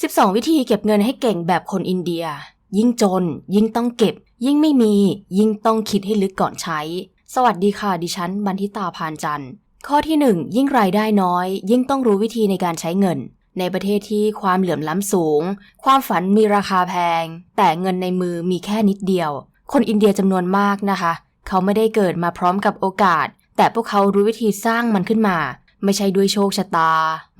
12 วิธีเก็บเงินให้เก่งแบบคนอินเดีย ยิ่งจน ยิ่งต้องเก็บ ยิ่งไม่มี ยิ่งต้องคิดให้ลึกก่อนใช้ สวัสดีค่ะ ดิฉัน บันทิตาพานจันทร์ ข้อที่ 1 ยิ่งรายได้น้อย ยิ่งต้องรู้วิธีในการใช้เงิน ในประเทศที่ความเหลื่อมล้ำสูง ความฝันมีราคาแพง แต่เงินในมือมีแค่นิดเดียว คนอินเดียจำนวนมากนะคะ เขาไม่ได้เกิดมาพร้อมกับโอกาส แต่พวกเขารู้วิธีสร้างมันขึ้นมา ไม่ใช่ด้วยโชคชะตา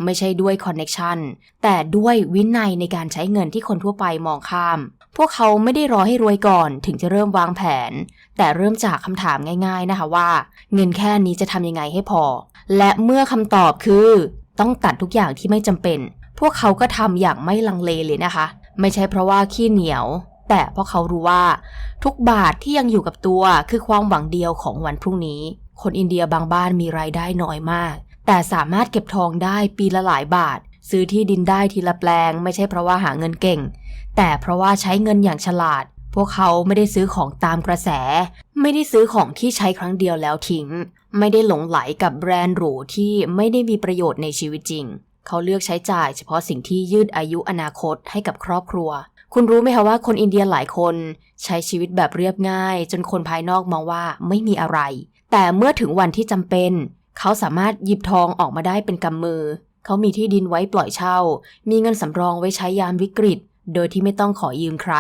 ไม่ใช่ด้วยคอนเน็ชันแต่ด้วยวินัยในการใช้เงินที่คนทั่วไปมองข้าม พวกเขาไม่ได้รอให้รวยก่อนถึงจะเริ่มวางแผน แต่เริ่มจากคำถามง่าย ๆนะคะว่า เงินแค่นี้จะทำยังไงให้พอ และเมื่อคำตอบคือ ต้องตัดทุกอย่างที่ไม่จำเป็น พวกเขาก็ทำอย่างไม่ลังเลเลยนะคะ ไม่ใช่เพราะว่าขี้เหนียว แต่เพราะเขารู้ว่า ทุกบาทที่ยังอยู่กับตัวคือความหวังเดียวของวันพรุ่งนี้คนอินเดียบางบ้านมีรายได้น้อยมาก แต่สามารถเก็บทองได้ปีละหลายบาท ซื้อที่ดินได้ทีละแปลง ไม่ใช่เพราะว่าหาเงินเก่ง แต่เพราะว่าใช้เงินอย่างฉลาด พวกเขาไม่ได้ซื้อของตามกระแส ไม่ได้ซื้อของที่ใช้ครั้งเดียวแล้วทิ้ง ไม่ได้หลงไหลกับแบรนด์หรูที่ไม่ได้มีประโยชน์ในชีวิตจริง เขาเลือกใช้จ่ายเฉพาะสิ่งที่ยืดอายุอนาคตให้กับครอบครัว คุณรู้ไหมคะว่าคนอินเดียหลายคน ใช้ชีวิตแบบเรียบง่าย จนคนภายนอกมองว่าไม่มีอะไร แต่เมื่อถึงวันที่จำเป็น เขาสามารถหยิบทองออกมาได้เป็นกำมือ เขามีที่ดินไว้ปล่อยเช่า มีเงินสำรองไว้ใช้ยามวิกฤต โดยที่ไม่ต้องขอยืมใคร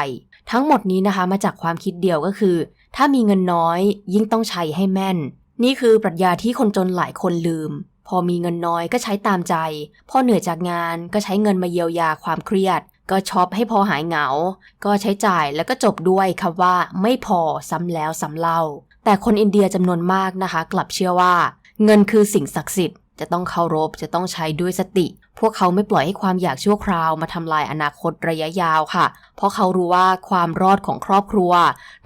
ทั้งหมดนี้นะคะมาจากความคิดเดียวก็คือ ถ้ามีเงินน้อย ยิ่งต้องใช้ให้แม่น นี่คือปรัชญาที่คนจนหลายคนลืม พอมีเงินน้อยก็ใช้ตามใจ พอเหนื่อยจากงานก็ใช้เงินมาเยียวยาความเครียด ก็ช็อปให้พอหายเหงา ก็ใช้จ่ายแล้วก็จบด้วยคำว่า ไม่พอซ้ำแล้วซ้ำเล่าแต่คนอินเดียจำนวนมากนะคะ กลับเชื่อว่า เงินคือสิ่งศักดิ์สิทธิ์จะต้องเคารพจะต้องใช้ด้วยสติ พวกเขาไม่ปล่อยให้ความอยากชั่วคราวมาทำลายอนาคตระยะยาวค่ะ เพราะเขารู้ว่าความรอดของครอบครัว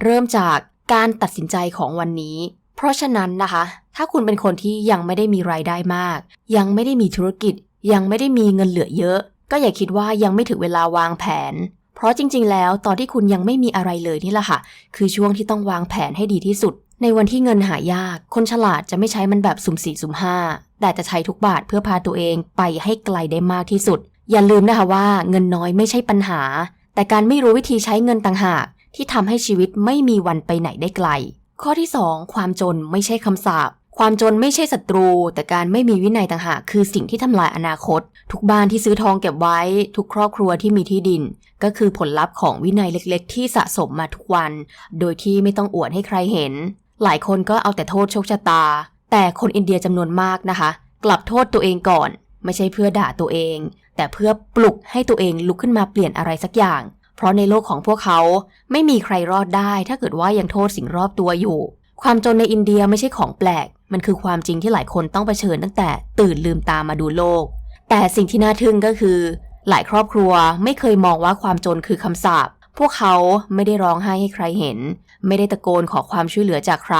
เริ่มจากการตัดสินใจของวันนี้ เพราะฉะนั้นนะคะ ถ้าคุณเป็นคนที่ยังไม่ได้มีรายได้มาก ยังไม่ได้มีธุรกิจ ยังไม่ได้มีเงินเหลือเยอะ ก็อย่าคิดว่ายังไม่ถึงเวลาวางแผน เพราะจริง ๆ แล้วตอนที่คุณยังไม่มีอะไรเลยนี่แหละค่ะ คือช่วงที่ต้องวางแผนให้ดีที่สุด ในวันที่เงินหายาก คนฉลาดจะไม่ใช้มันแบบสุ่มสี่สุ่มห้า แต่จะใช้ทุกบาทเพื่อพาตัวเองไปให้ไกลได้มากที่สุด อย่าลืมนะคะว่าเงินน้อยไม่ใช่ปัญหา แต่การไม่รู้วิธีใช้เงินต่างหาก ที่ทำให้ชีวิตไม่มีวันไปไหนได้ไกล ข้อที่ 2 ความจนไม่ใช่คำสาปความจนไม่ใช่ศัตรู แต่การไม่มีวินัยต่างหากคือสิ่งที่ทำลายอนาคต ทุกบ้านที่ซื้อทองเก็บไว้ ทุกครอบครัวที่มีที่ดิน ก็คือผลลัพธ์ของวินัยเล็กๆ ที่สะสมมาทุกวัน โดยที่ไม่ต้องอวดให้ใครเห็น หลายคนก็เอาแต่โทษโชคชะตา แต่คนอินเดียจำนวนมากนะคะ กลับโทษตัวเองก่อน ไม่ใช่เพื่อด่าตัวเอง แต่เพื่อปลุกให้ตัวเองลุกขึ้นมาเปลี่ยนอะไรสักอย่าง เพราะในโลกของพวกเขาไม่มีใครรอดได้ ถ้าเกิดว่ายังโทษสิ่งรอบตัวอยู่ ความจนในอินเดียไม่ใช่ของแปลก มันคือความจริงที่หลายคนต้องเผชิญตั้งแต่ตื่นลืมตามาดูโลก แต่สิ่งที่น่าทึ่งก็คือ หลายครอบครัวไม่เคยมองว่าความจนคือคำสาปพวกเขาไม่ได้ร้องไห้ให้ใครเห็น ไม่ได้ตะโกนขอความช่วยเหลือจากใคร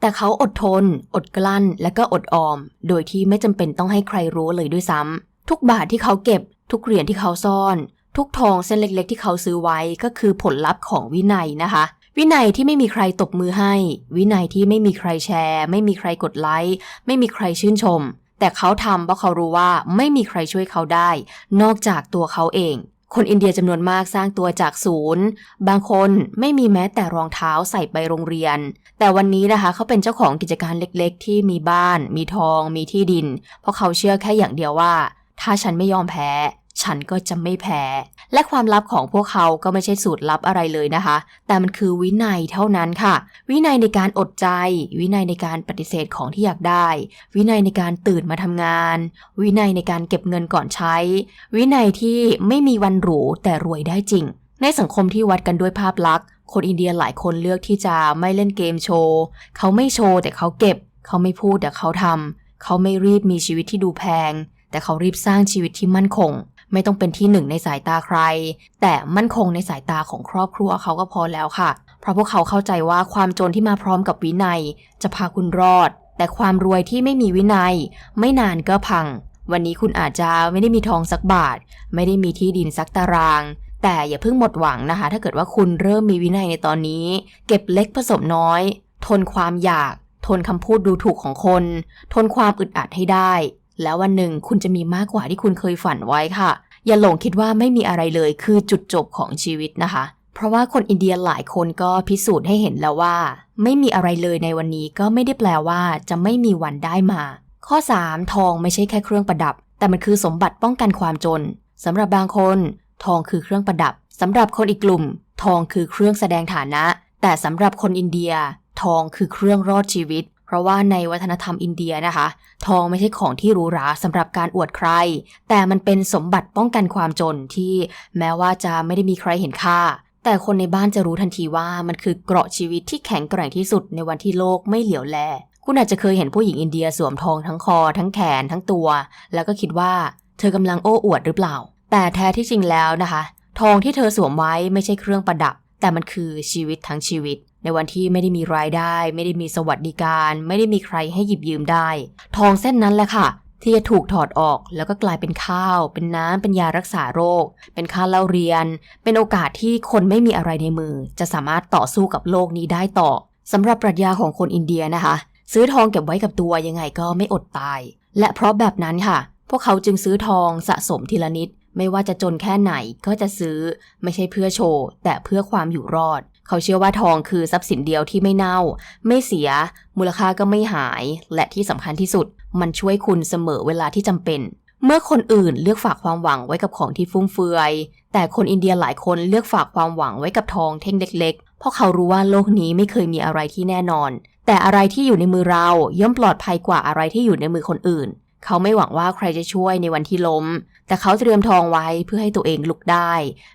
แต่เขาอดทน อดกลั้น และก็อดออม โดยที่ไม่จำเป็นต้องให้ใครรู้เลยด้วยซ้ำทุกบาทที่เขาเก็บ ทุกเหรียญที่เขาซ่อน ทุกทองเส้นเล็ก ๆ ที่เขาซื้อไว้ก็คือผลลัพธ์ของวินัยนะคะวินัยที่ไม่มีใครตบมือให้ วินัยที่ไม่มีใครแชร์ ไม่มีใครกดไลค์ไม่มีใครชื่นชม แต่เขาทำเพราะเขารู้ว่าไม่มีใครช่วยเขาได้ นอกจากตัวเขาเอง คนอินเดียจำนวนมากสร้างตัวจากศูนย์ บางคนไม่มีแม้แต่รองเท้าใส่ไปโรงเรียน แต่วันนี้นะคะเขาเป็นเจ้าของกิจการเล็กๆ ที่มีบ้าน มีทอง มีที่ดิน เพราะเขาเชื่อแค่อย่างเดียวว่า ถ้าฉันไม่ยอมแพ้ ฉันก็จะไม่แพ้ และความลับของพวกเขาก็ไม่ใช่สูตรลับอะไรเลยนะคะ แต่มันคือวินัยเท่านั้นค่ะ วินัยในการอดใจ วินัยในการปฏิเสธของที่อยากได้ วินัยในการตื่นมาทำงาน วินัยในการเก็บเงินก่อนใช้ วินัยที่ไม่มีวันหรูแต่รวยได้จริง ในสังคมที่วัดกันด้วยภาพลักษณ์ คนอินเดียหลายคนเลือกที่จะไม่เล่นเกมโชว์ เขาไม่โชว์แต่เขาเก็บ เขาไม่พูดแต่เขาทำ เขาไม่รีบมีชีวิตที่ดูแพง แต่เขารีบสร้างชีวิตที่มั่นคง ไม่ต้องเป็นที่หนึ่งในสายตาใคร แต่มั่นคงในสายตาของครอบครัวเขาก็พอแล้วค่ะ เพราะพวกเขาเข้าใจว่าความจนที่มาพร้อมกับวินัย จะพาคุณรอด แต่ความรวยที่ไม่มีวินัย ไม่นานก็พัง วันนี้คุณอาจจะไม่ได้มีทองสักบาท ไม่ได้มีที่ดินสักตารางแต่อย่าเพิ่งหมดหวังนะคะ ถ้าเกิดว่าคุณเริ่มมีวินัยในตอนนี้ เก็บเล็กผสมน้อย ทนความอยาก ทนคำพูดดูถูกของคน ทนความอึดอัดให้ได้ แล้ววันหนึ่งคุณจะมีมากกว่าที่คุณเคยฝันไว้ค่ะ อย่าหลงคิดว่าไม่มีอะไรเลยคือจุดจบของชีวิตนะคะ เพราะว่าคนอินเดียหลายคนก็พิสูจน์ให้เห็นแล้วว่า ไม่มีอะไรเลยในวันนี้ก็ไม่ได้แปลว่าจะไม่มีวันได้มา ข้อ 3 ทองไม่ใช่แค่เครื่องประดับ แต่มันคือสมบัติป้องกันความจนสำหรับบางคน ทองคือเครื่องประดับสำหรับคนอีกกลุ่ม ทองคือเครื่องแสดงฐานะ แต่สำหรับคนอินเดีย ทองคือเครื่องรอดชีวิต ราะว่าในวัฒนธรรมอินเดียนะคะ ทองไม่ใช่ของที่หรูหราสำหรับการอวดใคร แต่มันเป็นสมบัติป้องกันความจนที่แม้ว่าจะไม่ได้มีใครเห็นค่า แต่คนในบ้านจะรู้ทันทีว่ามันคือเกราะชีวิตที่แข็งแกร่งที่สุดในวันที่โลกไม่เหลียวแล คุณอาจจะเคยเห็นผู้หญิงอินเดียสวมทองทั้งคอ ทั้งแขนทั้งตัว แล้วก็คิดว่าเธอกำลังโอ้อวดหรือเปล่า แต่แท้ที่จริงแล้วนะคะ ทองที่เธอสวมไว้ไม่ใช่เครื่องประดับ แต่มันคือชีวิตทั้งชีวิต ในวันที่ไม่ได้มีรายได้ ไม่ได้มีสวัสดิการ ไม่ได้มีใครให้หยิบยืมได้ ทองเส้นนั้นแหละค่ะ ที่จะถูกถอดออกแล้วก็กลายเป็นข้าว เป็นน้ำเป็นยารักษาโรค เป็นค่าเล่าเรียน เป็นโอกาสที่คนไม่มีอะไรในมือ จะสามารถต่อสู้กับโลกนี้ได้ต่อสำหรับปรัชญาของคนอินเดียนะคะ ซื้อทองเก็บไว้กับตัวยังไงก็ไม่อดตาย และเพราะแบบนั้นค่ะ พวกเขาจึงซื้อทองสะสมทีละนิด ไม่ว่าจะจนแค่ไหนก็จะซื้อ ไม่ใช่เพื่อโชว์ แต่เพื่อความอยู่รอด เขาเชื่อว่าทองคือทรัพย์สินเดียวที่ไม่เน่า ไม่เสีย มูลค่าก็ไม่หาย และที่สำคัญที่สุด มันช่วยคุณเสมอเวลาที่จำเป็น เมื่อคนอื่นเลือกฝากความหวังไว้กับของที่ฟุ่มเฟือย แต่คนอินเดียหลายคนเลือกฝากความหวังไว้กับทองเท่งเล็ก ๆ เพราะเขารู้ว่าโลกนี้ไม่เคยมีอะไรที่แน่นอน แต่อะไรที่อยู่ในมือเราย่อมปลอดภัยกว่าอะไรที่อยู่ในมือคนอื่น เขาไม่หวังว่าใครจะช่วยในวันที่ล้ม แต่เขาเตรียมทองไว้เพื่อให้ตัวเองลุกได้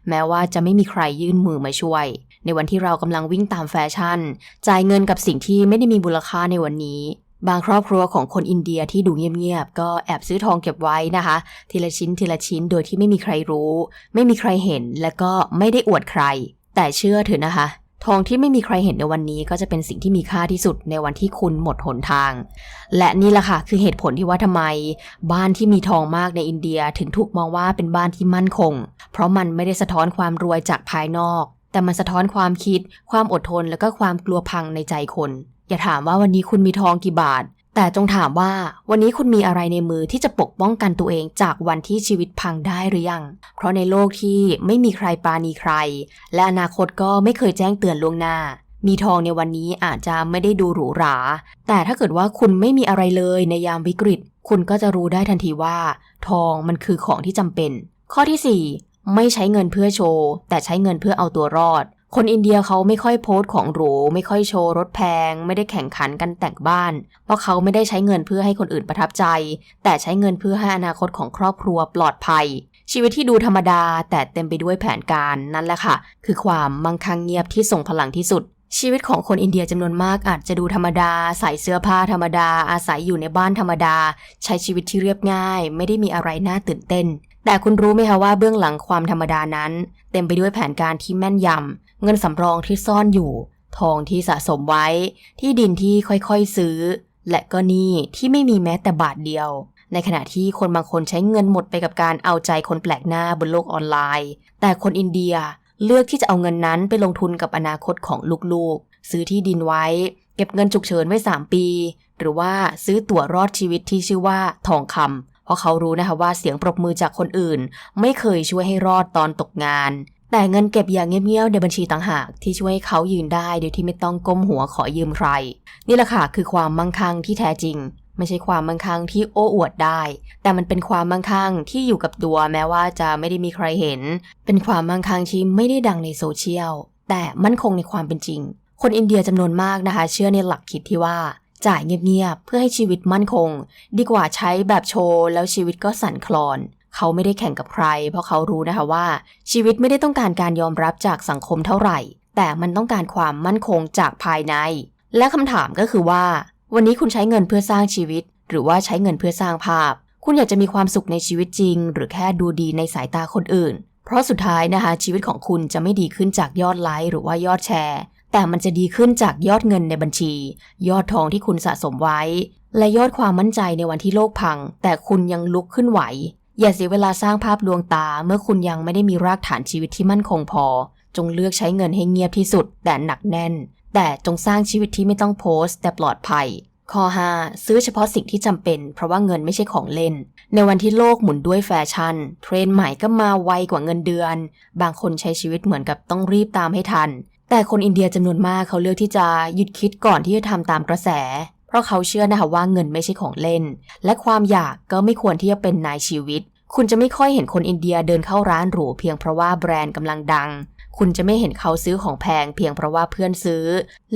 แม้ว่าจะไม่มีใครยื่นมือมาช่วย ในวันที่เรากำลังวิ่งตามแฟชั่น จ่ายเงินกับสิ่งที่ไม่ได้มีมูลค่าในวันนี้ บางครอบครัวของคนอินเดียที่ดูเงียบๆ ก็แอบซื้อทองเก็บไว้นะคะ ทีละชิ้นทีละชิ้นโดยที่ไม่มีใครรู้ ไม่มีใครเห็นและก็ไม่ได้อวดใคร แต่เชื่อเถอะนะคะทองที่ไม่มีใครเห็นในวันนี้ก็จะเป็นสิ่งที่มีค่าที่สุดในวันที่คุณหมดหนทาง และนี่แหละค่ะคือเหตุผลที่ว่าทำไม บ้านที่มีทองมากในอินเดียถึงถูกมองว่าเป็นบ้านที่มั่นคง เพราะมันไม่ได้สะท้อนความรวยจากภายนอก แต่มันสะท้อนความคิด ความอดทนและก็ความกลัวพังในใจคน อย่าถามว่าวันนี้คุณมีทองกี่บาท แต่จงถามว่าวันนี้คุณมีอะไรในมือที่จะปกป้องกันตัวเองจากวันที่ชีวิตพังได้หรือยัง เพราะในโลกที่ไม่มีใครปราณีใคร และอนาคตก็ไม่เคยแจ้งเตือนล่วงหน้ามีทองในวันนี้อาจจะไม่ได้ดูหรูหรา แต่ถ้าเกิดว่าคุณไม่มีอะไรเลยในยามวิกฤต คุณก็จะรู้ได้ทันทีว่า ทองมันคือของที่จำเป็น ข้อที่4 ไม่ใช้เงินเพื่อโชว์ แต่ใช้เงินเพื่อเอาตัวรอด คนอินเดียเขาไม่ค่อยโพสต์ของหรู ไม่ค่อยโชว์รถแพง ไม่ได้แข่งขันกันแต่งบ้าน เพราะเขาไม่ได้ใช้เงินเพื่อให้คนอื่นประทับใจ แต่ใช้เงินเพื่อให้อนาคตของครอบครัวปลอดภัย ชีวิตที่ดูธรรมดา แต่เต็มไปด้วยแผนการนั่นแหละค่ะ คือความมั่งคั่งเงียบที่ทรงพลังที่สุดชีวิตของคนอินเดียจำนวนมากอาจจะดูธรรมดา ใส่เสื้อผ้าธรรมดา อาศัยอยู่ในบ้านธรรมดา ใช้ชีวิตที่เรียบง่าย ไม่ได้มีอะไรน่าตื่นเต้น แต่คุณรู้ไหมคะว่าเบื้องหลังความธรรมดานั้น เต็มไปด้วยแผนการที่แม่นยำ เงินสำรองที่ซ่อนอยู่ ทองที่สะสมไว้ ที่ดินที่ค่อยๆซื้อ และก็หนี่ที่ไม่มีแม้แต่บาทเดียว ในขณะที่คนบางคนใช้เงินหมดไปกับการเอาใจคนแปลกหน้าบนโลกออนไลน์ แต่คนอินเดียเลือกที่จะเอาเงินนั้นไปลงทุนกับอนาคตของลูกๆ ซื้อที่ดินไว้ เก็บเงินฉุกเฉินไว้ 3 ปี หรือว่าซื้อตั๋วรอดชีวิตที่ชื่อว่าทองคำ เพราะเขารู้นะคะว่าเสียงปรบมือจากคนอื่น ไม่เคยช่วยให้รอดตอนตกงาน แต่เงินเก็บอย่างเงียบๆในบัญชีต่างหากที่ช่วยให้เขายืนได้โดยที่ไม่ต้องก้มหัวขอยืมใคร นี่แหละค่ะคือความมั่งคั่งที่แท้จริงไม่ใช่ความมั่งคั่งที่โอ้อวดได้ แต่มันเป็นความมั่งคั่งที่อยู่กับตัวแม้ว่าจะไม่ได้มีใครเห็น เป็นความมั่งคั่งที่ไม่ได้ดังในโซเชียล แต่มั่นคงในความเป็นจริง คนอินเดียจำนวนมากนะคะ เชื่อในหลักคิดที่ว่า จ่ายเงียบๆเพื่อให้ชีวิตมั่นคง ดีกว่าใช้แบบโชว์แล้วชีวิตก็สั่นคลอน เขาไม่ได้แข่งกับใคร เพราะเขารู้นะคะว่า ชีวิตไม่ได้ต้องการการยอมรับจากสังคมเท่าไหร่ แต่มันต้องการความมั่นคงจากภายใน และคำถามก็คือว่า วันนี้คุณใช้เงินเพื่อสร้างชีวิต หรือว่าใช้เงินเพื่อสร้างภาพ คุณอยากจะมีความสุขในชีวิตจริง หรือแค่ดูดีในสายตาคนอื่น เพราะสุดท้ายนะคะชีวิตของคุณจะไม่ดีขึ้นจากยอดไลค์หรือว่ายอดแชร์ แต่มันจะดีขึ้นจากยอดเงินในบัญชี ยอดทองที่คุณสะสมไว้ และยอดความมั่นใจในวันที่โลกพัง แต่คุณยังลุกขึ้นไหว อย่าเสียเวลาสร้างภาพลวงตา เมื่อคุณยังไม่ได้มีรากฐานชีวิตที่มั่นคงพอ จงเลือกใช้เงินให้เงียบที่สุด แต่หนักแน่น แต่จงสร้างชีวิตที่ไม่ต้องโพสต์ แต่ปลอดภัยข้อ5ซื้อเฉพาะสิ่งที่จำเป็น เพราะว่าเงินไม่ใช่ของเล่น ในวันที่โลกหมุนด้วยแฟชั่น เทรนใหม่ก็มาไวกว่าเงินเดือน บางคนใช้ชีวิตเหมือนกับต้องรีบตามให้ทัน แต่คนอินเดียจำนวนมากเขาเลือกที่จะหยุดคิดก่อนที่จะทำตามกระแส เพราะเขาเชื่อนะคะว่าเงินไม่ใช่ของเล่น และความอยากก็ไม่ควรที่จะเป็นนายชีวิต คุณจะไม่ค่อยเห็นคนอินเดียเดินเข้าร้านหรูเพียงเพราะว่าแบรนด์กำลังดัง คุณจะไม่เห็นเขาซื้อของแพงเพียงเพราะว่าเพื่อนซื้อ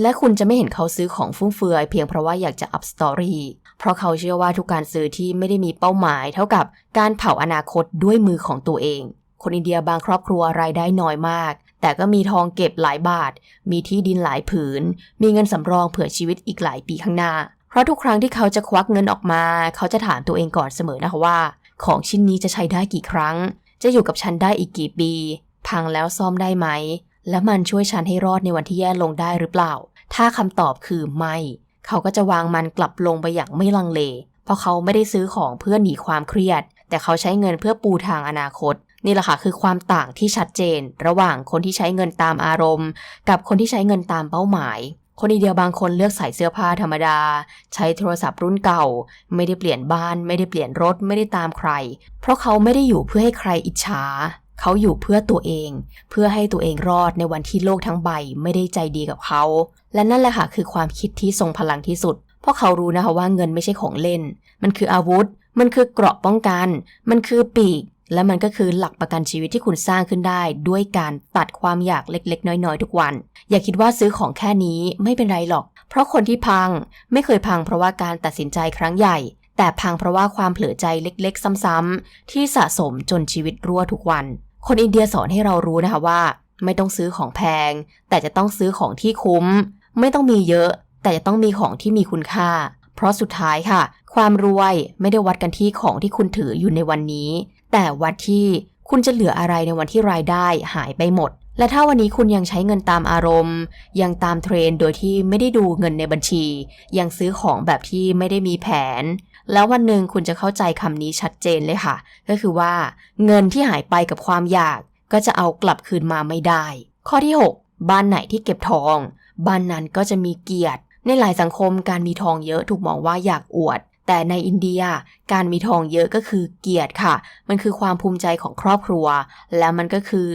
และคุณจะไม่เห็นเขาซื้อของฟุ่มเฟือยเพียงเพราะว่าอยากจะอัพสตอรี่เพราะเขาเชื่อว่าทุกการซื้อที่ไม่ได้มีเป้าหมาย เท่ากับการเผาอนาคตด้วยมือของตัวเองคนอินเดียบางครอบครัวรายได้น้อยมาก แต่ก็มีทองเก็บหลายบาท มีที่ดินหลายผืน มีเงินสำรองเผื่อชีวิตอีกหลายปีข้างหน้า เพราะทุกครั้งที่เขาจะควักเงินออกมา เขาจะถามตัวเองก่อนเสมอนะคะว่า ของชิ้นนี้จะใช้ได้กี่ครั้ง จะอยู่กับฉันได้อีกกี่ปี พังแล้วซ่อมได้ไหม และมันช่วยฉันให้รอดในวันที่แย่ลงได้หรือเปล่า ถ้าคำตอบคือไม่ เขาก็จะวางมันกลับลงไปอย่างไม่ลังเล เพราะเขาไม่ได้ซื้อของเพื่อหนีความเครียด แต่เขาใช้เงินเพื่อปูทางอนาคต นี่แหละค่ะคือความต่างที่ชัดเจน ระหว่างคนที่ใช้เงินตามอารมณ์ กับคนที่ใช้เงินตามเป้าหมาย คนอินเดียบางคนเลือกใส่เสื้อผ้าธรรมดา ใช้โทรศัพท์รุ่นเก่า ไม่ได้เปลี่ยนบ้าน ไม่ได้เปลี่ยนรถไม่ได้ตามใคร เพราะเขาไม่ได้อยู่เพื่อให้ใครอิจฉาเขาอยู่เพื่อตัวเอง เพื่อให้ตัวเองรอดในวันที่โลกทั้งใบไม่ได้ใจดีกับเขา และนั่นแหละค่ะคือความคิดที่ทรงพลังที่สุด เพราะเขารู้นะคะว่าเงินไม่ใช่ของเล่น มันคืออาวุธ มันคือเกราะป้องกัน มันคือปีก และมันก็คือหลักประกันชีวิตที่คุณสร้างขึ้นได้ ด้วยการตัดความอยากเล็กๆ น้อยๆ ทุกวัน อย่าคิดว่าซื้อของแค่นี้ไม่เป็นไรหรอก เพราะคนที่พังไม่เคยพังเพราะว่าการตัดสินใจครั้งใหญ่ แต่พังเพราะว่าความเผลอใจเล็กๆ ซ้ำๆที่สะสมจนชีวิตรั่วทุกวัน คนอินเดียสอนให้เรารู้นะคะว่า ไม่ต้องซื้อของแพง แต่จะต้องซื้อของที่คุ้ม ไม่ต้องมีเยอะ แต่จะต้องมีของที่มีคุณค่า เพราะสุดท้ายค่ะ ความรวยไม่ได้วัดกันที่ของที่คุณถืออยู่ในวันนี้ แต่วัดที่คุณจะเหลืออะไรในวันที่รายได้หายไปหมด และถ้าวันนี้คุณยังใช้เงินตามอารมณ์ ยังตามเทรนโดยที่ไม่ได้ดูเงินในบัญชี ยังซื้อของแบบที่ไม่ได้มีแผน แล้ววันหนึ่งคุณจะเข้าใจคำนี้ชัดเจนเลยค่ะ ก็คือว่า เงินที่หายไปกับความอยาก ก็จะเอากลับคืนมาไม่ได้ ข้อที่ 6 บ้านไหนที่เก็บทอง บ้านนั้นก็จะมีเกียรติในหลายสังคมการมีทองเยอะถูกมองว่าอยากอวด แต่ในอินเดียการมีทองเยอะก็คือเกียรติค่ะ มันคือความภูมิใจของครอบครัว และมันก็คือ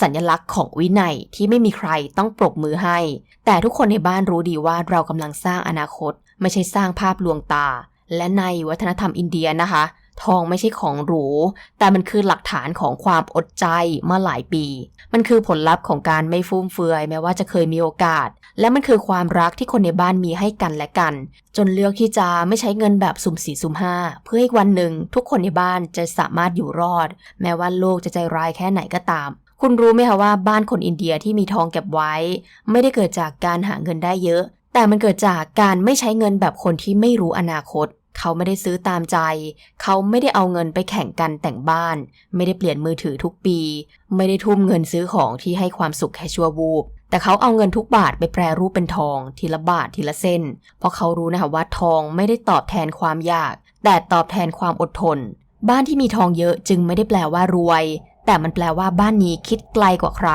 สัญลักษณ์ของวินัยที่ไม่มีใครต้องปรบมือให้ แต่ทุกคนในบ้านรู้ดีว่าเรากำลังสร้างอนาคต ไม่ใช่สร้างภาพลวงตา และในวัฒนธรรมอินเดียนะคะ ทองไม่ใช่ของหรู แต่มันคือหลักฐานของความอดใจมาหลายปี มันคือผลลัพธ์ของการไม่ฟุ่มเฟือยแม้ว่าจะเคยมีโอกาส และมันคือความรักที่คนในบ้านมีให้กันและกัน จนเลือกที่จะไม่ใช้เงินแบบสุ่มสี่สุ่มห้าเพื่อให้วันหนึ่งทุกคนในบ้านจะสามารถอยู่รอด แม้ว่าโลกจะใจร้ายแค่ไหนก็ตาม คุณรู้ไหมคะว่าบ้านคนอินเดียที่มีทองเก็บไว้ ไม่ได้เกิดจากการหาเงินได้เยอะ แต่มันเกิดจากการไม่ใช้เงินแบบคนที่ไม่รู้อนาคต เขาไม่ได้ซื้อตามใจ เขาไม่ได้เอาเงินไปแข่งกันแต่งบ้าน ไม่ได้เปลี่ยนมือถือทุกปี ไม่ได้ทุ่มเงินซื้อของที่ให้ความสุขแค่ชั่ววูบ แต่เขาเอาเงินทุกบาทไปแปรรูปเป็นทอง ทีละบาททีละเส้น เพราะเขารู้นะคะว่าทองไม่ได้ตอบแทนความยาก แต่ตอบแทนความอดทน บ้านที่มีทองเยอะจึงไม่ได้แปลว่ารวย แต่มันแปลว่าบ้านนี้คิดไกลกว่าใคร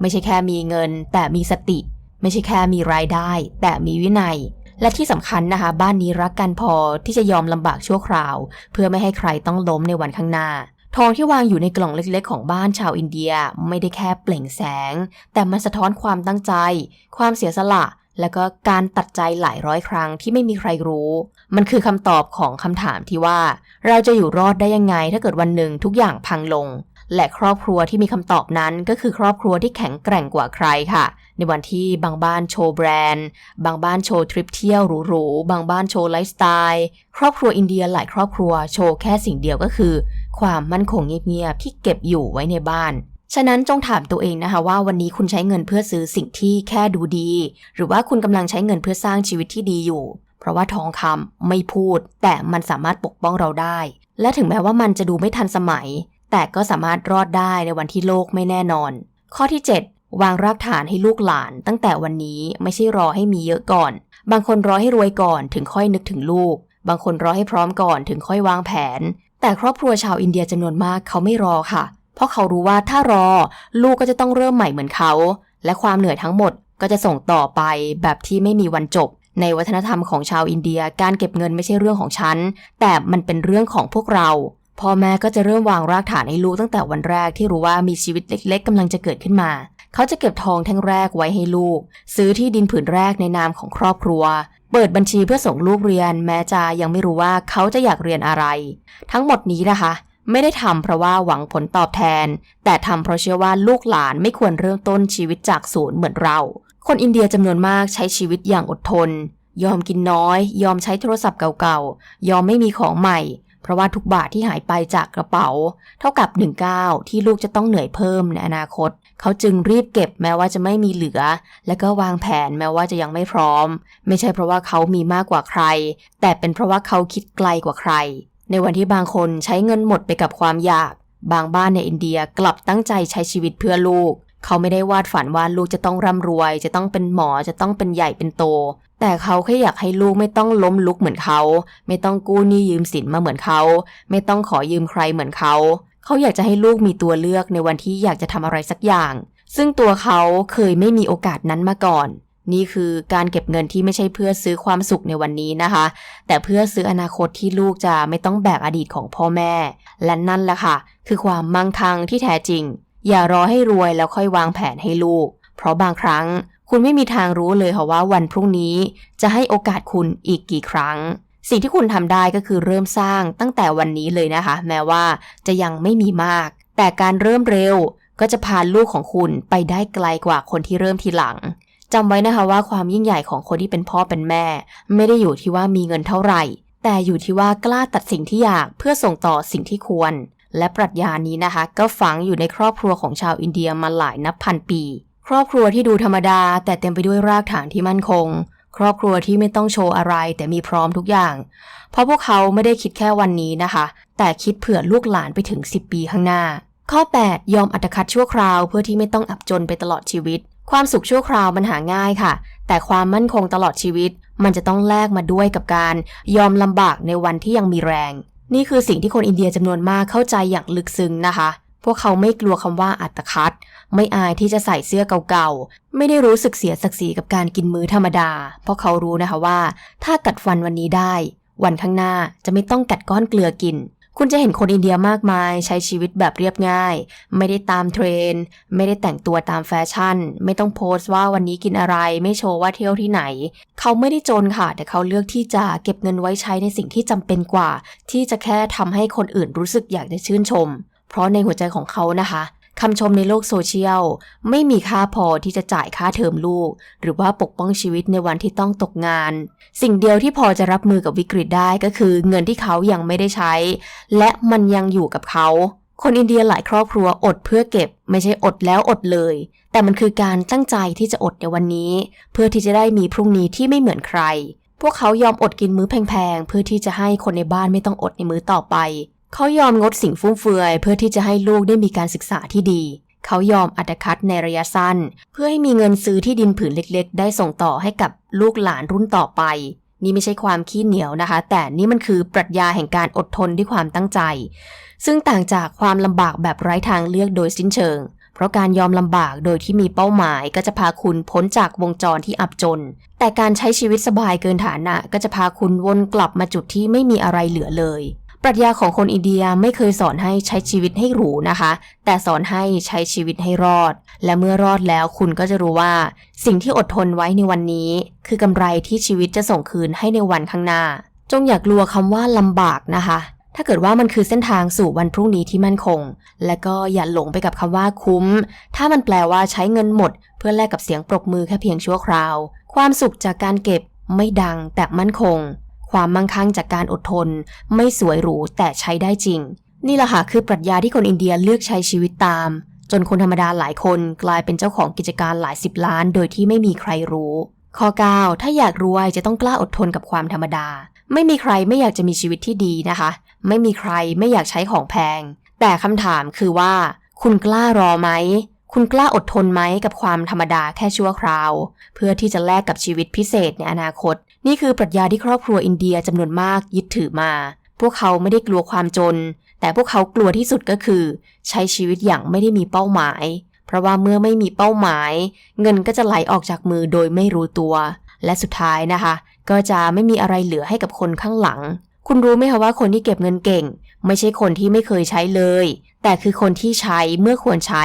ไม่ใช่แค่มีเงิน แต่มีสติ ไม่ใช่แค่มีรายได้ แต่มีวินัย และที่สำคัญนะคะ บ้านนี้รักกันพอที่จะยอมลำบากชั่วคราว เพื่อไม่ให้ใครต้องล้มในวันข้างหน้า ทองที่วางอยู่ในกล่องเล็กๆ ของบ้านชาวอินเดียไม่ได้แค่เปล่งแสง แต่มันสะท้อนความตั้งใจ ความเสียสละแล้วก็การตัดใจหลายร้อยครั้งที่ไม่มีใครรู้ มันคือคำตอบของคำถามที่ว่า เราจะอยู่รอดได้ยังไงถ้าเกิดวันหนึ่งทุกอย่างพังลง และครอบครัวที่มีคำตอบนั้นก็คือครอบครัวที่แข็งแกร่งกว่าใครค่ะ ในวันที่บางบ้านโชว์แบรนด์ บางบ้านโชว์ทริปเที่ยวหรูๆ บางบ้านโชว์ไลฟ์สไตล์ ครอบครัวอินเดียหลายครอบครัวโชว์แค่สิ่งเดียวก็คือ ความมั่นคงเงียบๆที่เก็บอยู่ไว้ในบ้านฉะนั้นจงถามตัวเองนะคะว่าวันนี้คุณใช้เงินเพื่อซื้อสิ่งที่แค่ดูดี หรือว่าคุณกำลังใช้เงินเพื่อสร้างชีวิตที่ดีอยู่ เพราะว่าทองคำไม่พูด แต่มันสามารถปกป้องเราได้ และถึงแม้ว่ามันจะดูไม่ทันสมัย แต่ก็สามารถรอดได้ในวันที่โลกไม่แน่นอน ข้อที่ 7 วางรากฐานให้ลูกหลาน ตั้งแต่วันนี้ไม่ใช่รอให้มีเยอะก่อน บางคนรอให้รวยก่อนถึงค่อยนึกถึงลูก บางคนรอให้พร้อมก่อนถึงค่อยวางแผน แต่ครอบครัวชาวอินเดียจำนวนมากเขาไม่รอค่ะ เพราะเขารู้ว่าถ้ารอ ลูกก็จะต้องเริ่มใหม่เหมือนเขา และความเหนื่อยทั้งหมดก็จะส่งต่อไปแบบที่ไม่มีวันจบ ในวัฒนธรรมของชาวอินเดียการเก็บเงินไม่ใช่เรื่องของฉัน แต่มันเป็นเรื่องของพวกเรา พ่อแม่ก็จะเริ่มวางรากฐานให้ลูกตั้งแต่วันแรกที่รู้ว่ามีชีวิตเล็ก ๆกำลังจะเกิดขึ้นมา เขาจะเก็บทองแท่งแรกไว้ให้ลูก ซื้อที่ดินผืนแรกในนามของครอบครัว เปิดบัญชีเพื่อส่งลูกเรียน แม้จะยังไม่รู้ว่าเขาจะอยากเรียนอะไร ทั้งหมดนี้นะคะ ไม่ได้ทำเพราะว่าหวังผลตอบแทน แต่ทำเพราะเชื่อว่าลูกหลานไม่ควรเริ่มต้นชีวิตจากศูนย์เหมือนเรา คนอินเดียจำนวนมากใช้ชีวิตอย่างอดทน ยอมกินน้อย ยอมใช้โทรศัพท์เก่าๆ ยอมไม่มีของใหม่ เพราะว่าทุกบาทที่หายไปจากกระเป๋า เท่ากับหนึ่งก้าวที่ลูกจะต้องเหนื่อยเพิ่มในอนาคต เขาจึงรีบเก็บแม้ว่าจะไม่มีเหลือ และก็วางแผนแม้ว่าจะยังไม่พร้อม ไม่ใช่เพราะว่าเขามีมากกว่าใคร แต่เป็นเพราะว่าเขาคิดไกลกว่าใคร ในวันที่บางคนใช้เงินหมดไปกับความอยาก บางบ้านในอินเดียกลับตั้งใจใช้ชีวิตเพื่อลูก เขาไม่ได้วาดฝันว่าลูกจะต้องร่ำรวย จะต้องเป็นหมอจะต้องเป็นใหญ่เป็นโต แต่เขาแค่อยากให้ลูกไม่ต้องล้มลุกเหมือนเขา ไม่ต้องกู้หนี้ยืมสินมาเหมือนเขา ไม่ต้องขอยืมใครเหมือนเขา เขาอยากจะให้ลูกมีตัวเลือกในวันที่อยากจะทำอะไรสักอย่าง ซึ่งตัวเขาเคยไม่มีโอกาสนั้นมาก่อน นี่คือการเก็บเงินที่ไม่ใช่เพื่อซื้อความสุขในวันนี้นะคะ แต่เพื่อซื้ออนาคตที่ลูกจะไม่ต้องแบกอดีตของพ่อแม่ และนั่นแหละค่ะ คือความมั่งคั่งที่แท้จริง อย่ารอให้รวยแล้วค่อยวางแผนให้ลูก เพราะบางครั้งคุณไม่มีทางรู้เลยค่ะว่าวันพรุ่งนี้จะให้โอกาสคุณอีกกี่ครั้ง สิ่งที่คุณทำได้ก็คือเริ่มสร้างตั้งแต่วันนี้เลยนะคะ แม้ว่าจะยังไม่มีมาก แต่การเริ่มเร็วก็จะพาลูกของคุณไปได้ไกลกว่าคนที่เริ่มทีหลังจำไว้นะคะว่าความยิ่งใหญ่ของคนที่เป็นพ่อเป็นแม่ ไม่ได้อยู่ที่ว่ามีเงินเท่าไหร่ แต่อยู่ที่ว่ากล้าตัดสิ่งที่อยากเพื่อส่งต่อสิ่งที่ควร และปรัชญานี้นะคะ ก็ฝังอยู่ในครอบครัวของชาวอินเดียมาหลายนับพันปี ครอบครัวที่ดูธรรมดา แต่เต็มไปด้วยรากฐานที่มั่นคง ครอบครัวที่ไม่ต้องโชว์อะไร แต่มีพร้อมทุกอย่าง เพราะพวกเขาไม่ได้คิดแค่วันนี้นะคะ แต่คิดเผื่อลูกหลานไปถึง 10 ปีข้างหน้า ข้อ 8 ยอมอัตคัดชั่วคราว เพื่อที่ไม่ต้องอับจนไปตลอดชีวิต ความสุขชั่วคราวมันหาง่ายค่ะ แต่ความมั่นคงตลอดชีวิต มันจะต้องแลกมาด้วยกับการ ยอมลำบากในวันที่ยังมีแรง นี่คือสิ่งที่คนอินเดียจำนวนมากเข้าใจอย่างลึกซึ้งนะคะ พวกเขาไม่กลัวคำว่าอัตคัด ไม่อายที่จะใส่เสื้อเก่าๆ ไม่ได้รู้สึกเสียศักดิ์ศรีกับการกินมื้อธรรมดา เพราะเขารู้นะคะว่า ถ้ากัดฟันวันนี้ได้ วันข้างหน้าจะไม่ต้องกัดก้อนเกลือกิน คุณจะเห็นคนอินเดียมากมายใช้ชีวิตแบบเรียบง่าย ไม่ได้ตามเทรนไม่ได้แต่งตัวตามแฟชั่น ไม่ต้องโพสต์ว่าวันนี้กินอะไร ไม่โชว์ว่าเที่ยวที่ไหน เขาไม่ได้จนค่ะ แต่เขาเลือกที่จะเก็บเงินไว้ใช้ในสิ่งที่จำเป็นกว่า ที่จะแค่ทำให้คนอื่นรู้สึกอยากจะชื่นชม เพราะในหัวใจของเขานะคะ คำชมในโลกโซเชียล ไม่มีค่าพอที่จะจ่ายค่าเทอมลูก หรือว่าปกป้องชีวิตในวันที่ต้องตกงาน สิ่งเดียวที่พอจะรับมือกับวิกฤตได้ก็คือเงินที่เขายังไม่ได้ใช้ และมันยังอยู่กับเขา คนอินเดียหลายครอบครัวอดเพื่อเก็บ ไม่ใช่อดแล้วอดเลย แต่มันคือการตั้งใจที่จะอดในวันนี้ เพื่อที่จะได้มีพรุ่งนี้ที่ไม่เหมือนใครพวกเขายอมอดกินมื้อแพงๆ เพื่อที่จะให้คนในบ้านไม่ต้องอดในมื้อต่อไป เขายอมงดสิ่งฟุ่มเฟือยเพื่อที่จะให้ลูกได้มีการศึกษาที่ดี เขายอมอัตคัดในระยะสั้น เพื่อให้มีเงินซื้อที่ดินผืนเล็กๆ ได้ส่งต่อให้กับลูกหลานรุ่นต่อไป นี่ไม่ใช่ความขี้เหนียวนะคะ แต่นี่มันคือปรัชญาแห่งการอดทนด้วยความตั้งใจ ซึ่งต่างจากความลำบากแบบไร้ทางเลือกโดยสิ้นเชิง เพราะการยอมลำบากโดยที่มีเป้าหมายก็จะพาคุณพ้นจากวงจรที่อับจน แต่การใช้ชีวิตสบายเกินฐานะ ก็จะพาคุณวนกลับมาจุดที่ไม่มีอะไรเหลือเลย ปรัชญาของคนอินเดียไม่เคยสอนให้ใช้ชีวิตให้หรูนะคะ แต่สอนให้ใช้ชีวิตให้รอด และเมื่อรอดแล้วคุณก็จะรู้ว่า สิ่งที่อดทนไว้ในวันนี้ คือกำไรที่ชีวิตจะส่งคืนให้ในวันข้างหน้า จงอย่ากลัวคำว่าลำบากนะคะ ถ้าเกิดว่ามันคือเส้นทางสู่วันพรุ่งนี้ที่มั่นคง และก็อย่าหลงไปกับคำว่าคุ้ม ถ้ามันแปลว่าใช้เงินหมด เพื่อแลกกับเสียงปรบมือแค่เพียงชั่วคราว ความสุขจากการเก็บไม่ดังแต่มั่นคง ความมั่งคั่งจากการอดทน ไม่สวยหรูแต่ใช้ได้จริง นี่แหละค่ะคือปรัชญาที่คนอินเดียเลือกใช้ชีวิตตาม จนคนธรรมดาหลายคนกลายเป็นเจ้าของกิจการหลายสิบล้าน โดยที่ไม่มีใครรู้ ข้อ 9 ถ้าอยากรวยจะต้องกล้าอดทนกับความธรรมดา ไม่มีใครไม่อยากจะมีชีวิตที่ดีนะคะ ไม่มีใครไม่อยากใช้ของแพง แต่คำถามคือว่า คุณกล้ารอไหมคุณกล้าอดทนไหมกับความธรรมดาแค่ชั่วคราว เพื่อที่จะแลกกับชีวิตพิเศษในอนาคต นี่คือปรัชญาที่ครอบครัวอินเดียจำนวนมากยึดถือมา พวกเขาไม่ได้กลัวความจน แต่พวกเขากลัวที่สุดก็คือ ใช้ชีวิตอย่างไม่ได้มีเป้าหมาย เพราะว่าเมื่อไม่มีเป้าหมาย เงินก็จะไหลออกจากมือโดยไม่รู้ตัว และสุดท้ายนะคะ ก็จะไม่มีอะไรเหลือให้กับคนข้างหลัง คุณรู้ไหมคะว่าคนที่เก็บเงินเก่ง ไม่ใช่คนที่ไม่เคยใช้เลย แต่คือคนที่ใช้เมื่อควรใช้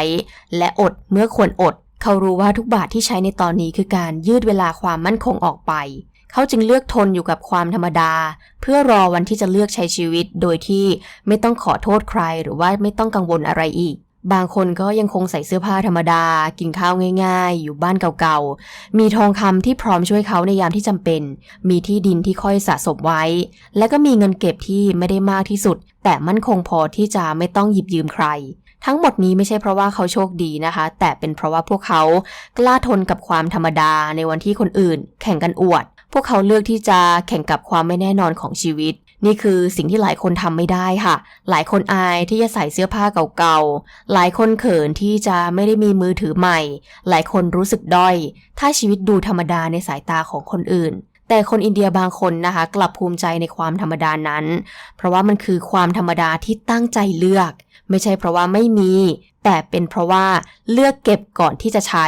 และอดเมื่อควรอดเขารู้ว่าทุกบาทที่ใช้ในตอนนี้คือการยืดเวลาความมั่นคงออกไป เขาจึงเลือกทนอยู่กับความธรรมดา เพื่อรอวันที่จะเลือกใช้ชีวิตโดยที่ไม่ต้องขอโทษใครหรือว่าไม่ต้องกังวลอะไรอีก บางคนก็ยังคงใส่เสื้อผ้าธรรมดา กินข้าวง่าย ๆ อยู่บ้านเก่าๆ มีทองคำที่พร้อมช่วยเขาในยามที่จำเป็น มีที่ดินที่ค่อยสะสมไว้ และก็มีเงินเก็บที่ไม่ได้มากที่สุด แต่มั่นคงพอที่จะไม่ต้องหยิบยืมใครทั้งหมดนี้ไม่ใช่เพราะว่าเขาโชคดีนะคะ แต่เป็นเพราะว่าพวกเขากล้าทนกับความธรรมดาในวันที่คนอื่น แข่งกันอวด พวกเขาเลือกที่จะแข่งกับความไม่แน่นอนของชีวิต นี่คือสิ่งที่หลายคนทำไม่ได้ค่ะ หลายคนอายที่จะใส่เสื้อผ้าเก่าๆ หลายคนเขินที่จะไม่ได้มีมือถือใหม่ หลายคนรู้สึกด้อย ถ้าชีวิตดูธรรมดาในสายตาของคนอื่นแต่คนอินเดียบางคนนะคะ กลับภูมิใจในความธรรมดานั้น เพราะว่ามันคือความธรรมดาที่ตั้งใจเลือก ไม่ใช่เพราะว่าไม่มี แต่เป็นเพราะว่าเลือกเก็บก่อนที่จะใช้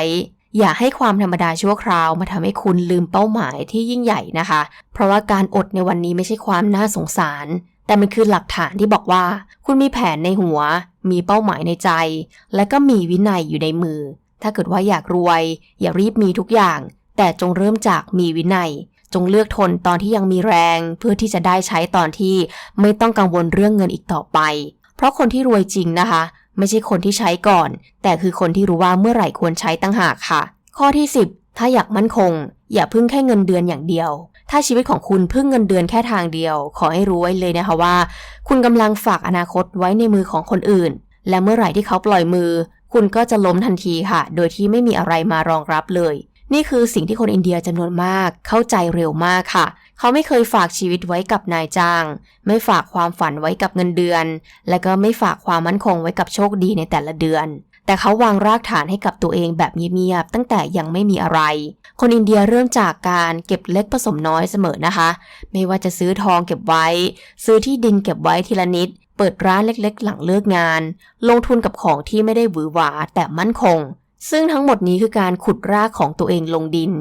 อย่าให้ความธรรมดาชั่วคราวมาทำให้คุณลืมเป้าหมายที่ยิ่งใหญ่นะคะ เพราะว่าการอดในวันนี้ไม่ใช่ความน่าสงสาร แต่มันคือหลักฐานที่บอกว่า คุณมีแผนในหัว มีเป้าหมายในใจ และก็มีวินัยอยู่ในมือ ถ้าเกิดว่าอยากรวย อย่ารีบมีทุกอย่าง แต่จงเริ่มจากมีวินัย จงเลือกทนตอนที่ยังมีแรง เพื่อที่จะได้ใช้ตอนที่ไม่ต้องกังวลเรื่องเงินอีกต่อไป เพราะคนที่รวยจริงนะคะ ไม่ใช่คนที่ใช้ก่อน แต่คือคนที่รู้ว่าเมื่อไหร่ควรใช้ตั้งหากค่ะ ข้อที่ 10 ถ้าอยากมั่นคง อย่าพึ่งแค่เงินเดือนอย่างเดียว ถ้าชีวิตของคุณพึ่งเงินเดือนแค่ทางเดียว ขอให้รู้ไว้เลยนะคะว่า คุณกำลังฝากอนาคตไว้ในมือของคนอื่น และเมื่อไหร่ที่เขาปล่อยมือ คุณก็จะล้มทันทีค่ะ โดยที่ไม่มีอะไรมารองรับเลย นี่คือสิ่งที่คนอินเดียจำนวนมากเข้าใจเร็วมากค่ะ เขาไม่เคยฝากชีวิตไว้กับนายจ้าง ไม่ฝากความฝันไว้กับเงินเดือน และก็ไม่ฝากความมั่นคงไว้กับโชคดีในแต่ละเดือน แต่เขาวางรากฐานให้กับตัวเองแบบเงียบๆตั้งแต่ยังไม่มีอะไร คนอินเดียเริ่มจากการเก็บเล็กผสมน้อยเสมอนะคะ ไม่ว่าจะซื้อทองเก็บไว้ ซื้อที่ดินเก็บไว้ทีละนิดเปิดร้านเล็กๆ หลังเลิกงาน ลงทุนกับของที่ไม่ได้หวือหวาแต่มั่นคงซึ่งทั้งหมดนี้คือการขุดรากของตัวเองลงดิน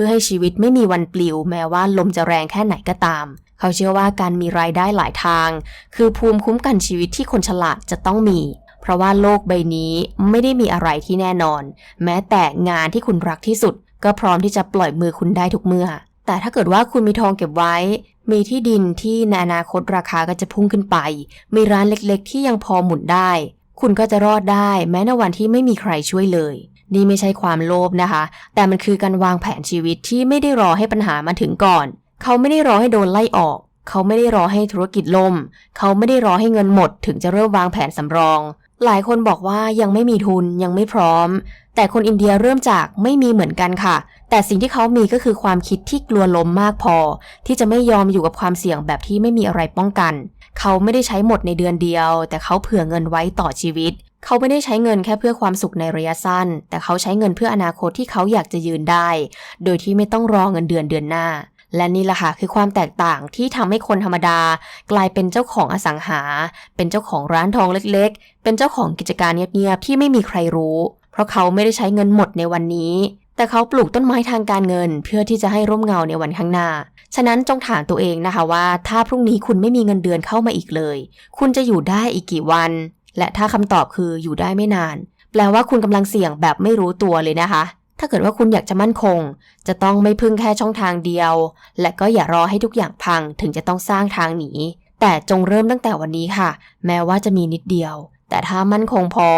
พื่อให้ชีวิตไม่มีวันปลิว แม้ว่าลมจะแรงแค่ไหนก็ตาม เขาเชื่อว่าการมีรายได้หลายทาง คือภูมิคุ้มกันชีวิตที่คนฉลาดจะต้องมี เพราะว่าโลกใบนี้ไม่ได้มีอะไรที่แน่นอน แม้แต่งานที่คุณรักที่สุด ก็พร้อมที่จะปล่อยมือคุณได้ทุกเมื่อ แต่ถ้าเกิดว่าคุณมีทองเก็บไว้ มีที่ดินที่ในอนาคตราคาก็จะพุ่งขึ้นไป มีร้านเล็กๆ ที่ยังพอหมุนได้ คุณก็จะรอดได้ แม้ในวันที่ไม่มีใครช่วยเลย นี่ไม่ใช่ความโลภนะคะ แต่มันคือการวางแผนชีวิตที่ไม่ได้รอให้ปัญหามาถึงก่อน เขาไม่ได้รอให้โดนไล่ออก เขาไม่ได้รอให้ธุรกิจล่ม เขาไม่ได้รอให้เงินหมด ถึงจะเริ่มวางแผนสำรอง หลายคนบอกว่ายังไม่มีทุนยังไม่พร้อม แต่คนอินเดียเริ่มจากไม่มีเหมือนกันค่ะ แต่สิ่งที่เขามีก็คือความคิดที่กลัวล้มมากพอ ที่จะไม่ยอมอยู่กับความเสี่ยงแบบที่ไม่มีอะไรป้องกัน เขาไม่ได้ใช้หมดในเดือนเดียว แต่เขาเผื่อเงินไว้ต่อชีวิต เขาไม่ได้ใช้เงินแค่เพื่อความสุขในระยะสั้น แต่เขาใช้เงินเพื่ออนาคตที่เขาอยากจะยืนได้ โดยที่ไม่ต้องรอเงินเดือนเดือนหน้า และนี่แหละค่ะคือความแตกต่างที่ทำให้คนธรรมดา กลายเป็นเจ้าของอสังหา เป็นเจ้าของร้านทองเล็ก ๆ เป็นเจ้าของกิจการเงียบๆที่ไม่มีใครรู้ เพราะเขาไม่ได้ใช้เงินหมดในวันนี้ แต่เขาปลูกต้นไม้ทางการเงิน เพื่อที่จะให้ร่มเงาในวันข้างหน้าฉะนั้นจงถามตัวเองนะคะว่า ถ้าพรุ่งนี้คุณไม่มีเงินเดือนเข้ามาอีกเลย คุณจะอยู่ได้อีกกี่วัน และถ้าคำตอบคืออยู่ได้ไม่นาน แปลว่าคุณกำลังเสี่ยงแบบไม่รู้ตัวเลยนะคะ ถ้าเกิดว่าคุณอยากจะมั่นคง จะต้องไม่พึ่งแค่ช่องทางเดียว และก็อย่ารอให้ทุกอย่างพังถึงจะต้องสร้างทางหนี แต่จงเริ่มตั้งแต่วันนี้ค่ะ แม้ว่าจะมีนิดเดียว แต่ถ้ามั่นคงพอ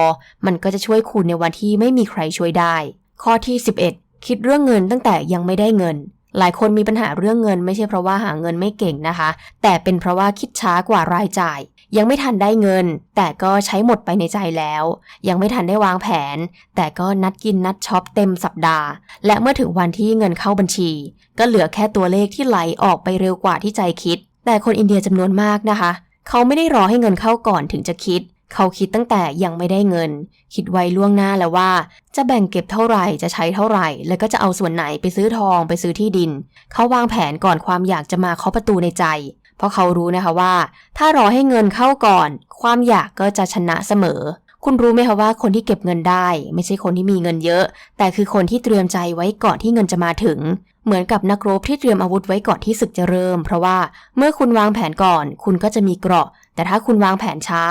มันก็จะช่วยคุณในวันที่ไม่มีใครช่วยได้ ข้อที่ 11 คิดเรื่องเงินตั้งแต่ยังไม่ได้เงินหลายคนมีปัญหาเรื่องเงินไม่ใช่เพราะว่าหาเงินไม่เก่งนะคะ แต่เป็นเพราะว่าคิดช้ากว่ารายจ่าย ยังไม่ทันได้เงิน แต่ก็ใช้หมดไปในใจแล้ว ยังไม่ทันได้วางแผน แต่ก็นัดกินนัดช็อปเต็มสัปดาห์ และเมื่อถึงวันที่เงินเข้าบัญชี ก็เหลือแค่ตัวเลขที่ไหลออกไปเร็วกว่าที่ใจคิด แต่คนอินเดียจำนวนมากนะคะ เขาไม่ได้รอให้เงินเข้าก่อนถึงจะคิด เขาคิดตั้งแต่ยังไม่ได้เงิน คิดไว้ล่วงหน้าแล้วว่า จะแบ่งเก็บเท่าไหร่จะใช้เท่าไหร่ แล้วก็จะเอาส่วนไหนไปซื้อทองไปซื้อที่ดิน เขาวางแผนก่อนความอยากจะมาเคาะประตูในใจ เพราะเขารู้นะคะว่า ถ้ารอให้เงินเข้าก่อน ความอยากก็จะชนะเสมอ คุณรู้ไหมคะว่าคนที่เก็บเงินได้ ไม่ใช่คนที่มีเงินเยอะ แต่คือคนที่เตรียมใจไว้ก่อนที่เงินจะมาถึง เหมือนกับนักรบที่เตรียมอาวุธไว้ก่อนที่ศึกจะเริ่ม เพราะว่าเมื่อคุณวางแผนก่อน คุณก็จะมีเกราะ แต่ถ้าคุณวางแผนช้า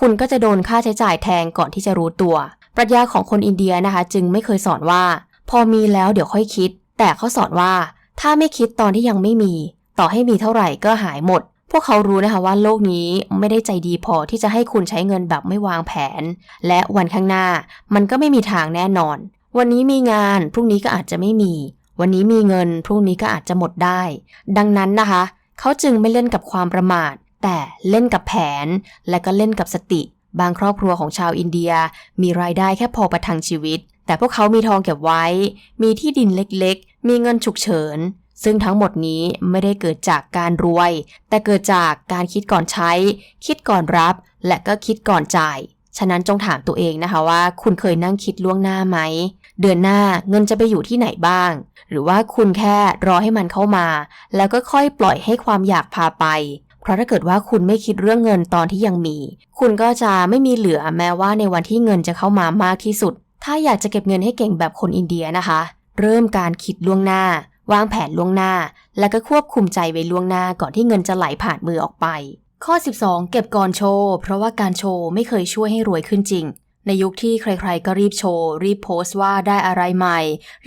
คุณก็จะโดนค่าใช้จ่ายแทงก่อนที่จะรู้ตัว ปรัชญาของคนอินเดียนะคะ จึงไม่เคยสอนว่า พอมีแล้วเดี๋ยวค่อยคิด แต่เขาสอนว่า ถ้าไม่คิดตอนที่ยังไม่มี ต่อให้มีเท่าไหร่ก็หายหมด พวกเขารู้นะคะว่าโลกนี้ไม่ได้ใจดีพอที่จะให้คุณใช้เงินแบบไม่วางแผน และวันข้างหน้ามันก็ไม่มีทางแน่นอน วันนี้มีงานพรุ่งนี้ก็อาจจะไม่มี วันนี้มีเงินพรุ่งนี้ก็อาจจะหมดได้ ดังนั้นนะคะ เขาจึงไม่เล่นกับความประมาท แต่เล่นกับแผน และก็เล่นกับสติ บางครอบครัวของชาวอินเดีย มีรายได้แค่พอประทังชีวิต แต่พวกเขามีทองเก็บไว้ มีที่ดินเล็กๆ มีเงินฉุกเฉิน ซึ่งทั้งหมดนี้ไม่ได้เกิดจากการรวย แต่เกิดจากการคิดก่อนใช้ คิดก่อนรับ และก็คิดก่อนจ่าย ฉะนั้นจงถามตัวเองนะคะว่า คุณเคยนั่งคิดล่วงหน้าไหม เดือนหน้าเงินจะไปอยู่ที่ไหนบ้าง หรือว่าคุณแค่รอให้มันเข้ามา แล้วก็ค่อยปล่อยให้ความอยากพาไป เพราะถ้าเกิดว่าคุณไม่คิดเรื่องเงินตอนที่ยังมี คุณก็จะไม่มีเหลือแม้ว่าในวันที่เงินจะเข้ามามากที่สุด ถ้าอยากจะเก็บเงินให้เก่งแบบคนอินเดียนะคะ เริ่มการคิดล่วงหน้า วางแผนล่วงหน้า แล้วก็ควบคุมใจไว้ล่วงหน้าก่อนที่เงินจะไหลผ่านมือออกไป ข้อ 12 เก็บก่อนโชว์ เพราะว่าการโชว์ไม่เคยช่วยให้รวยขึ้นจริง ในยุคที่ใครๆก็รีบโชว์ รีบโพสต์ว่าได้อะไรใหม่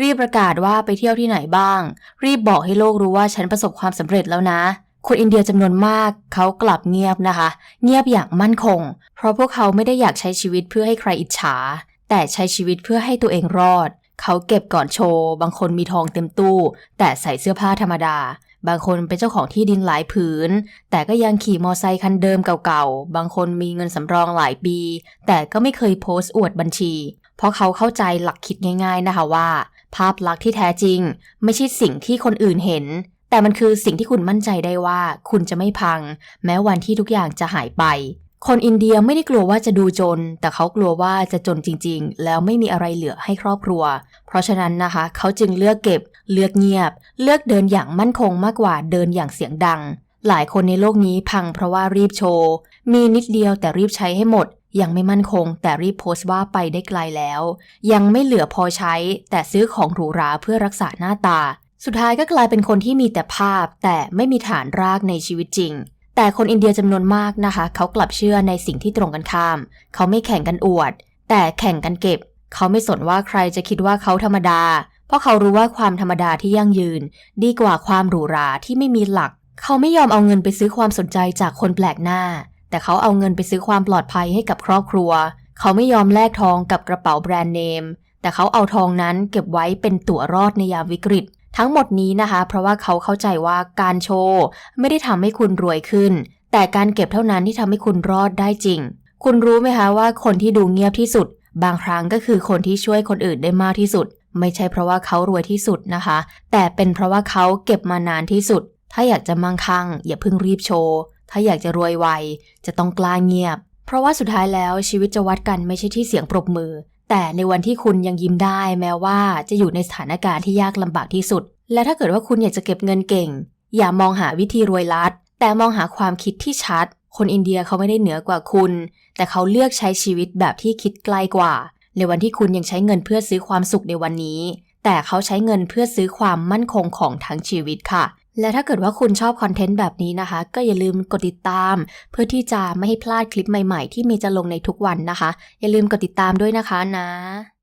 รีบประกาศว่าไปเที่ยวที่ไหนบ้าง รีบบอกให้โลกรู้ว่าฉันประสบความสำเร็จแล้วนะคนอินเดียจำนวนมากเขากลับเงียบนะคะ เงียบอย่างมั่นคง เพราะพวกเขาไม่ได้อยากใช้ชีวิตเพื่อให้ใครอิจฉา แต่ใช้ชีวิตเพื่อให้ตัวเองรอด เขาเก็บก่อนโชว์ บางคนมีทองเต็มตู้ แต่ใส่เสื้อผ้าธรรมดา บางคนเป็นเจ้าของที่ดินหลายผืน แต่ก็ยังขี่มอไซค์คันเดิมเก่าๆ บางคนมีเงินสำรองหลายปี แต่ก็ไม่เคยโพสต์อวดบัญชี เพราะเขาเข้าใจหลักคิดง่าย ๆนะคะว่า ภาพลักษณ์ที่แท้จริง ไม่ใช่สิ่งที่คนอื่นเห็น แต่มันคือสิ่งที่คุณมั่นใจได้ว่า คุณจะไม่พัง แม้วันที่ทุกอย่างจะหายไป คนอินเดียไม่ได้กลัวว่าจะดูจน แต่เขากลัวว่าจะจนจริงๆ แล้วไม่มีอะไรเหลือให้ครอบครัว เพราะฉะนั้นนะคะ เขาจึงเลือกเก็บ เลือกเงียบ เลือกเดินอย่างมั่นคงมากกว่าเดินอย่างเสียงดัง หลายคนในโลกนี้พังเพราะว่ารีบโชว์ มีนิดเดียวแต่รีบใช้ให้หมด ยังไม่มั่นคง แต่รีบโพสต์ว่าไปได้ไกลแล้ว ยังไม่เหลือพอใช้ แต่ซื้อของหรูหราเพื่อรักษาหน้าตา สุดท้ายก็กลายเป็นคนที่มีแต่ภาพ แต่ไม่มีฐานรากในชีวิตจริง แต่คนอินเดียจำนวนมากนะคะ เขากลับเชื่อในสิ่งที่ตรงกันข้าม เขาไม่แข่งกันอวด แต่แข่งกันเก็บ เขาไม่สนว่าใครจะคิดว่าเขาธรรมดา เพราะเขารู้ว่าความธรรมดาที่ยั่งยืน ดีกว่าความหรูหราที่ไม่มีหลัก เขาไม่ยอมเอาเงินไปซื้อความสนใจจากคนแปลกหน้า แต่เขาเอาเงินไปซื้อความปลอดภัยให้กับครอบครัว เขาไม่ยอมแลกทองกับกระเป๋าแบรนด์เนม แต่เขาเอาทองนั้นเก็บไว้เป็นตั๋วรอดในยามวิกฤต ทั้งหมดนี้นะคะ เพราะว่าเขาเข้าใจว่าการโชว์ไม่ได้ทำให้คุณรวยขึ้น แต่การเก็บเท่านั้นที่ทำให้คุณรอดได้จริง คุณรู้ไหมคะว่าคนที่ดูเงียบที่สุด บางครั้งก็คือคนที่ช่วยคนอื่นได้มากที่สุด ไม่ใช่เพราะว่าเขารวยที่สุดนะคะ แต่เป็นเพราะว่าเขาเก็บมานานที่สุด ถ้าอยากจะมั่งคั่ง อย่าเพิ่งรีบโชว์ ถ้าอยากจะรวยไวจะต้องกล้าเงียบ เพราะว่าสุดท้ายแล้วชีวิตจะวัดกันไม่ใช่ที่เสียงปรบมือ แต่ในวันที่คุณยังยิ้มได้แม้ว่าจะอยู่ในสถานการณ์ที่ยากลำบากที่สุด และถ้าเกิดว่าคุณอยากจะเก็บเงินเก่ง อย่ามองหาวิธีรวยลัด แต่มองหาความคิดที่ชัด คนอินเดียเขาไม่ได้เหนือกว่าคุณ แต่เขาเลือกใช้ชีวิตแบบที่คิดไกลกว่า ในวันที่คุณยังใช้เงินเพื่อซื้อความสุขในวันนี้ แต่เขาใช้เงินเพื่อซื้อความมั่นคงของทั้งชีวิตค่ะ และถ้าเกิดว่าคุณชอบคอนเทนต์แบบนี้นะคะ ก็อย่าลืมกดติดตาม เพื่อที่จะไม่ให้พลาดคลิปใหม่ๆ ที่มีจะลงในทุกวันนะคะ อย่าลืมกดติดตามด้วยนะคะนะ